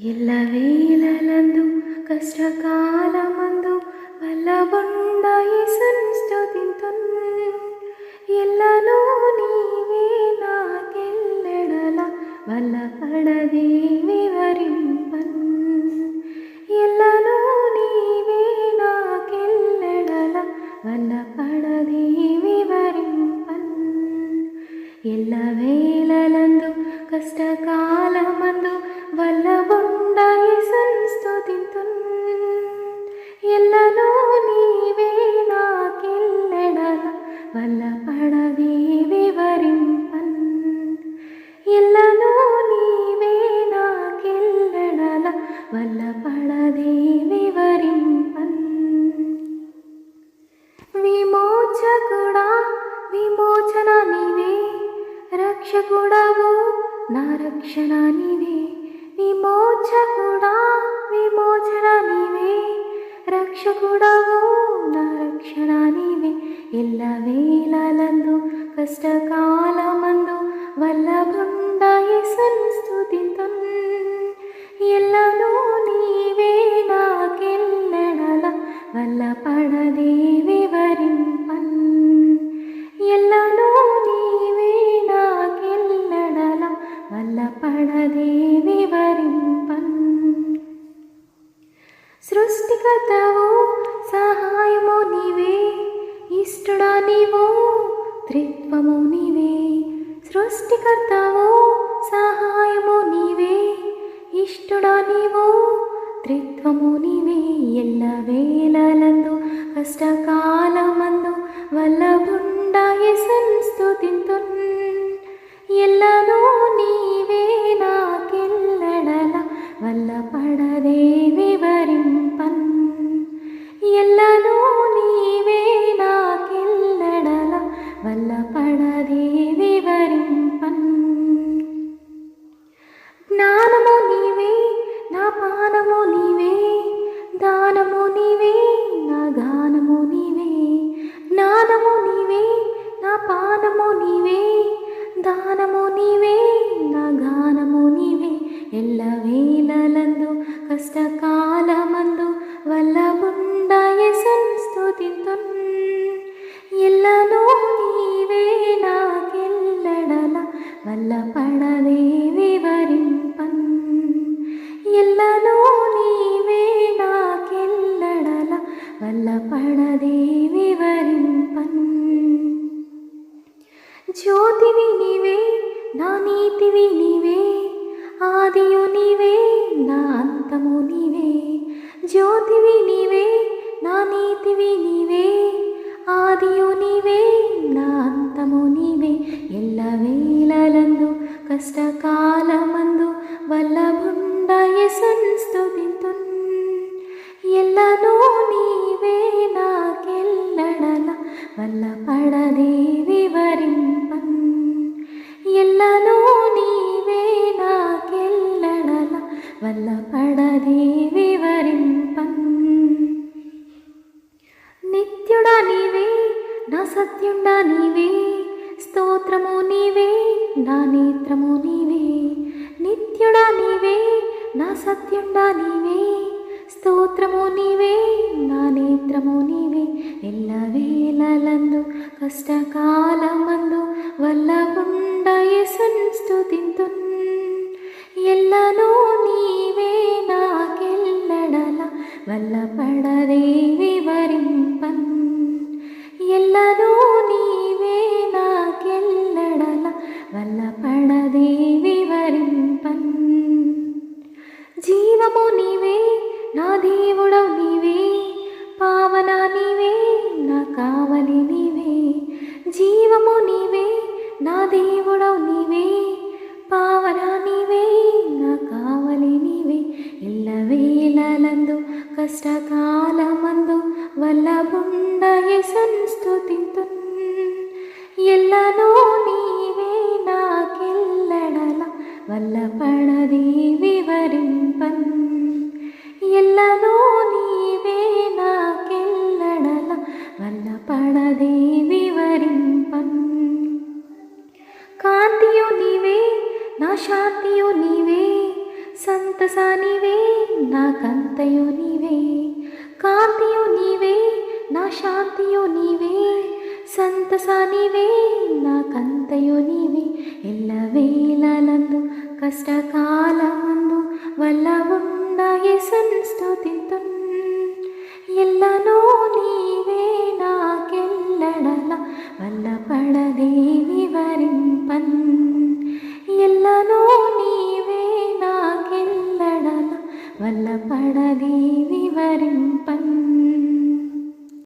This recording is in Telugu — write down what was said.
ఎల్లవేళలందు కష్టకాలమందు వల్లబొండాయి సంస్తుతింతున్ ఎల్లను నీవే నాకెల్లెడల వల్లపడది వివరింపన్. ఎల్లను నీవే నాకెల్లెడల వల్లపడది వివరింపన్. ఎల్లవేళలందు కష్టకాలమందు వల్లబొండాయి నాకెల్లెడల వల్లపడది వివరింపన్ విమోచకుడా విమోచన నీవే. రక్షకుడవు నా రక్షణ నీవే. విమోచకుడా విమోచన నీవే. రక్షకుడవు నా రక్షణ నీవే. ఎల్ల ఎల్లవేళలందు కష్టకాలమందు వల్లభుండాయి సంస్తుతింతున్ వల్లపడదే వివరింపన్. ఎల్లను నీవే నాకెల్లెడల వల్లపడదే వివరింపన్. సృష్టికర్తవు సహాయము నీవే ఇష్టడా నీవు త్రిత్వము నీవే. సృష్టికర్తవు సహాయము నీవే ఇష్టడా నీవు త్రిత్వము నీవే ఎల్ల వేళలందు కష్టకాలమందు వల్లభుండాయి సంస్థుతింతున్న ఎల్ల ఎల్లవేళలందు కష్టకాలమందు అంతము నీవే. జ్యోతివి నీవే నా నీతివి నీవే ఆదియు నీవే నా అంతము నీవే. ఎల్లవేళలందు కష్టకాలమందు వల్లభుండ సంస్తుతింతున్ ఎల్లను నీవే నాకెల్లడల వల్లపడదే వివరింపన్ నాకెల్లడల వల్లపడదే వివరింపన్ నిత్యుడా నీవే నా సత్యుండా నీవే స్తోత్రము నీవే నా నేత్రము నీవే నిత్యుడా నీవే నా సత్యుండా నీవే స్తోత్రము నీవే నా నేత్రము నీవే ఎల్లవేళలందు కష్టకాలమందు వల్లగుండాయ సంస్తుతింతున్ ఎల్లను వల్లపడదే వివరింపన్. ఎల్లను నీవే నాకెల్లడల వల్లపడదే వివరింపన్. జీవము నీవే నా దేవుడవు నీవే పావన నీవే నా కావలి నీవే. జీవము నీవే నా దేవుడు కష్టకాలమందు వల్లబుండాయ సంస్తుతింతున్. ఎల్లను నీవే నాకెల్లడల వల్లపడది వివరింపన్. ఎల్లను నీవే నాకెల్లడల వల్లపడది వివరింపన్. కాంతియు నీవే నా శాంతియు నీవే సంతసా నీవే నాకంతయు నీ కాంతియు నీవే నా శాంతియు నీవే సంతస నీవే నా కంతయు నీవే. ఎల్లవేళలందు కష్టకాలమందు వల్ల ఉండయే సంస్థుతింతున్ ಎಲ್ಲನೂ ನೀವೇ ನಾ ಕೆಲ್ಲಡಲ ವಲ್ಲಪಡದೆ ವಿವರಿಂಪನ್